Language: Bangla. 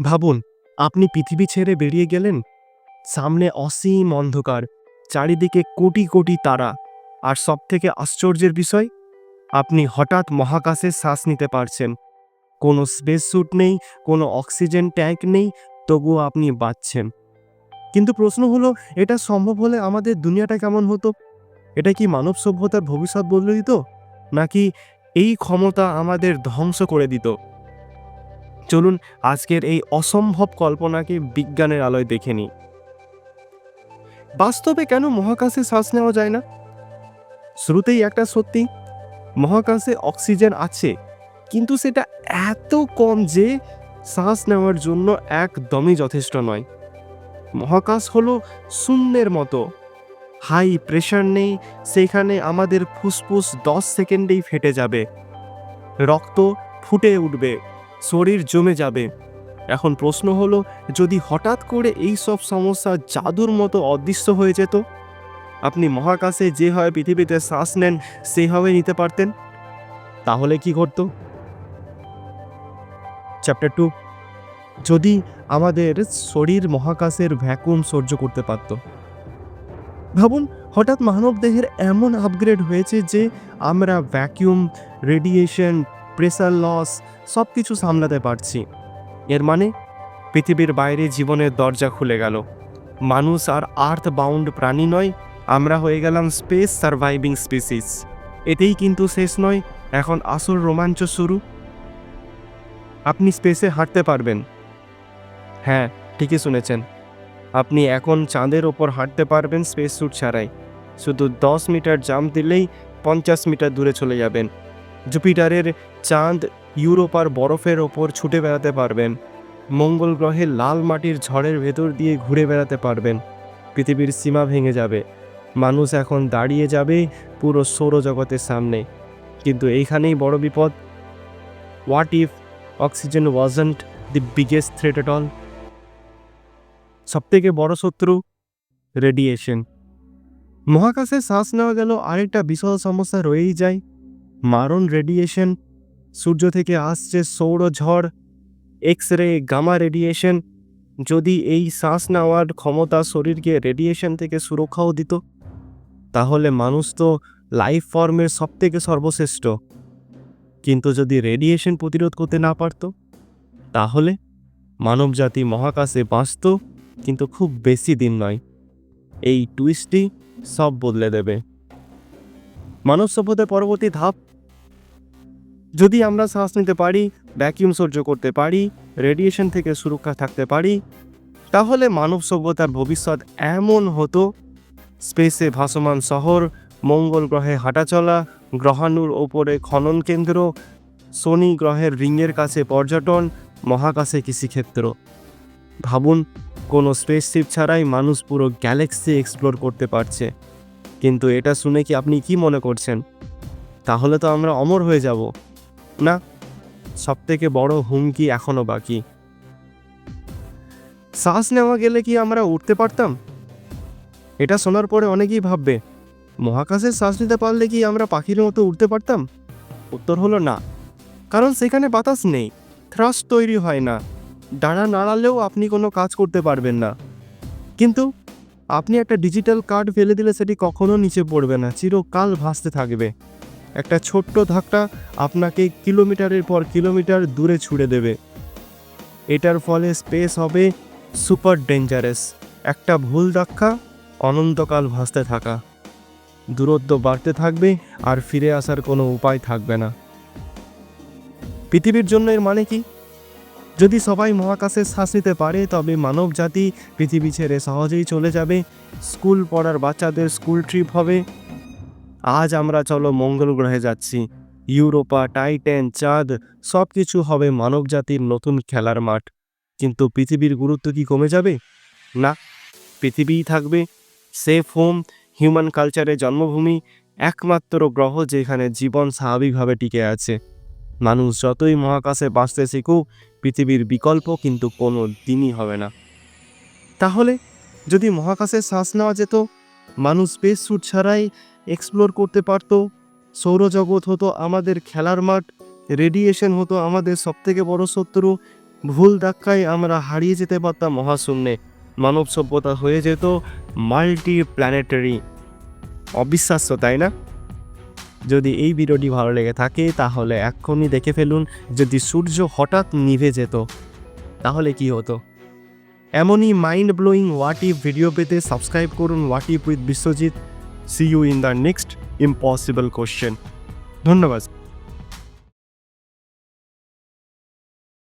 ভাবুন, আপনি পৃথিবী ছেড়ে বেরিয়ে গেলেন? সামনে অসীম অন্ধকার, চারিদিকে কোটি কোটি তারা। আর সবথেকে আশ্চর্যের বিষয়, আপনি হঠাৎ মহাকাশে শ্বাস নিতে পারছেন। কোনো স্পেস স্যুট নেই, কোনো অক্সিজেন ট্যাঙ্ক নেই, তবুও আপনি বাঁচছেন। কিন্তু প্রশ্ন হলো, এটা সম্ভব হলে আমাদের দুনিয়াটা কেমন হতো? এটা কি মানব সভ্যতার ভবিষ্যৎ বদলে দিত? নাকি এই ক্ষমতা আমাদের ধ্বংস করে দিত? চলুন আজকের এই অসম্ভব কল্পনাকে বিজ্ঞানের আলোয় দেখে নিই। বাস্তবে কেন মহাকাশে শ্বাস নেওয়া যায় না? শুরুতেই একটা সত্যি, মহাকাশে অক্সিজেন আছে, কিন্তু সেটা এত কম যে শ্বাস নেওয়ার জন্য একদমই যথেষ্ট নয়। মহাকাশ হলো শূন্যের মতো। হাই প্রেশার নেই, সেখানে আমাদের ফুসফুস দশ সেকেন্ডেই ফেটে যাবে। রক্ত ফুটে উঠবে। শরীর জমে যাবে। এখন প্রশ্ন হলো, যদি হঠাৎ করে এই সব সমস্যা জাদুর মতো অদৃশ্য হয়ে যেত, আপনি মহাকাশে যেভাবে পৃথিবীতে শ্বাস নেন, সেইভাবে নিতে পারতেন? তাহলে কি ঘটতো? চ্যাপ্টার টু যদি আমাদের শরীর মহাকাশের ভ্যাকুম সহ্য করতে পারত। ভাবুন, হঠাৎ মানব দেহের এমন আপগ্রেড হয়েছে যে আমরা ভ্যাকিউম রেডিয়েশন প্রেসার লস সব কিছু সামলাতে পারছি। এর মানে পৃথিবীর বাইরে জীবনের দরজা খুলে গেল। মানুষ আর আর্থ বাউন্ড প্রাণী নয়, আমরা হয়ে গেলাম স্পেস সার্ভাইভিং স্পিসিস। এতেই কিন্তু শেষ নয়, এখন আসল রোমাঞ্চ শুরু। আপনি স্পেসে হাঁটতে পারবেন। হ্যাঁ ঠিকই শুনেছেন। আপনি এখন চাঁদের ওপর হাঁটতে পারবেন স্পেস স্যুট ছাড়াই। শুধু দশ মিটার জাম্প দিলেই পঞ্চাশ মিটার দূরে চলে যাবেন। জুপিটারের চাঁদ ইউরোপার বরফের ওপর ছুটে বেড়াতে পারবেন। মঙ্গল গ্রহে লাল মাটির ঝড়ের ভেতর দিয়ে ঘুরে বেড়াতে পারবেন। পৃথিবীর সীমা ভেঙে যাবে। মানুষ এখন দাঁড়িয়ে যাবে পুরো সৌরজগতের সামনে। কিন্তু এইখানেই বড় বিপদ। What if oxygen wasn't the biggest threat at all সবথেকে বড় শত্রু রেডিয়েশন মহাকাশে শ্বাস নেওয়া গেল আরেকটা বিশাল সমস্যা রয়েই যায়। মারণ রেডিয়েশন সূর্য থেকে আসছে সৌর ঝড় এক্স রে গামা রেডিয়েশন যদি এই শ্বাস নেওয়ার ক্ষমতা শরীরকে রেডিয়েশন থেকে সুরক্ষাও দিত, তাহলে মানুষ তো লাইফ ফর্মের সবথেকে সর্বশ্রেষ্ঠ। কিন্তু যদি রেডিয়েশন প্রতিরোধ করতে না পারত, তাহলে মানবজাতি মহাকাশে বাঁচত, কিন্তু খুব বেশি দিন নয়। এই টুইস্টই সব বদলে দেবে। মানব সভ্যতার পরবর্তী ধাপ যদি আমরা শ্বাস নিতে পারি ভ্যাকিউম সহ্য করতে পারি রেডিয়েশন থেকে সুরক্ষা থাকতে পারি, তাহলে মানব সভ্যতার ভবিষ্যৎ এমন হতো। স্পেসে ভাসমান শহর, মঙ্গল গ্রহে হাঁটাচলা গ্রহাণুর ওপরে খনন কেন্দ্র, শনি গ্রহের রিংয়ের কাছে পর্যটন, মহাকাশে কৃষিক্ষেত্র। ভাবুন, কোনো স্পেসশিপ ছাড়াই মানুষ পুরো গ্যালাক্সি এক্সপ্লোর করতে পারছে। কিন্তু এটা শুনে কি আপনি কি মনে করছেন? তাহলে তো আমরা অমর হয়ে যাব। না, সবথেকে বড় হুমকি এখনও বাকি। শ্বাস নেওয়া গেলে কি আমরা উঠতে পারতাম? এটা শোনার পরে অনেকেই ভাববে, মহাকাশে শ্বাস নিতে পারলে কি আমরা পাখির মতো উঠতে পারতাম? উত্তর হলো না, কারণ সেখানে বাতাস নেই থ্রাস্ট তৈরি হয় না, ডানা নাড়ালেও আপনি কোনো কাজ করতে পারবেন না। কিন্তু আপনি একটা ডিজিটাল কার্ড ফেলে দিলে সেটি কখনো নিচে পড়বে না, চিরকাল ভাসতে থাকবে। একটা ছোট্ট ধাক্কা আপনাকে কিলোমিটারের পর কিলোমিটার দূরে ছুড়ে দেবে। এটার ফলে স্পেস হবে সুপার ডেঞ্জারাস। একটা ভুল ধাক্কা, অনন্তকাল ভাসতে থাকা। দূরত্ব বাড়তে থাকবে আর ফিরে আসার কোনো উপায় থাকবে না। পৃথিবীর জন্য এর মানে কি? যদি সবাই মহাকাশে শ্বাস নিতে পারে, তবে মানব জাতি পৃথিবী ছেড়ে সহজেই চলে যাবে। স্কুল পড়ার বাচ্চাদের স্কুল ট্রিপ হবে। আজ আমরা চলো মঙ্গল গ্রহে যাচ্ছি। ইউরোপা, টাইটেন, চাঁদ সব কিছু হবে মানব জাতির নতুন খেলার মাঠ। কিন্তু পৃথিবীর গুরুত্ব কি কমে যাবে? না, পৃথিবীই থাকবে। সেফ হোম, হিউম্যান কালচারের জন্মভূমি, একমাত্র গ্রহ যেখানে জীবন স্বাভাবিকভাবে টিকে আছে। মানুষ যতই মহাকাশে বাঁচতে শিখুক, পৃথিবীর বিকল্প কিন্তু কোনো দিনই হবে না। তাহলে, যদি মহাকাশে শ্বাস নেওয়া যেত, মানুষ স্পেস স্যুট ছাড়াই এক্সপ্লোর করতে পারত। সৌরজগৎ হতো আমাদের খেলার মাঠ, রেডিয়েশন হতো আমাদের সবথেকে বড় শত্রু। ভুল ধাক্কায় আমরা হারিয়ে যেতে পারতাম মহাশূন্যে। মানব সভ্যতা হয়ে যেত মাল্টি প্ল্যানেটারি অবিশ্বাস্য, তাই না? যদি এই ভিডিওটি ভালো লেগে থাকে, তাহলে এক্ষুনি দেখে ফেলুন, যদি সূর্য হঠাৎ নিভে যেত, তাহলে কি হতো? এমনই mind blowing what if video পেতে সাবস্ক্রাইব করুন what if with Biswajit see you in the next impossible question ধন্যবাদ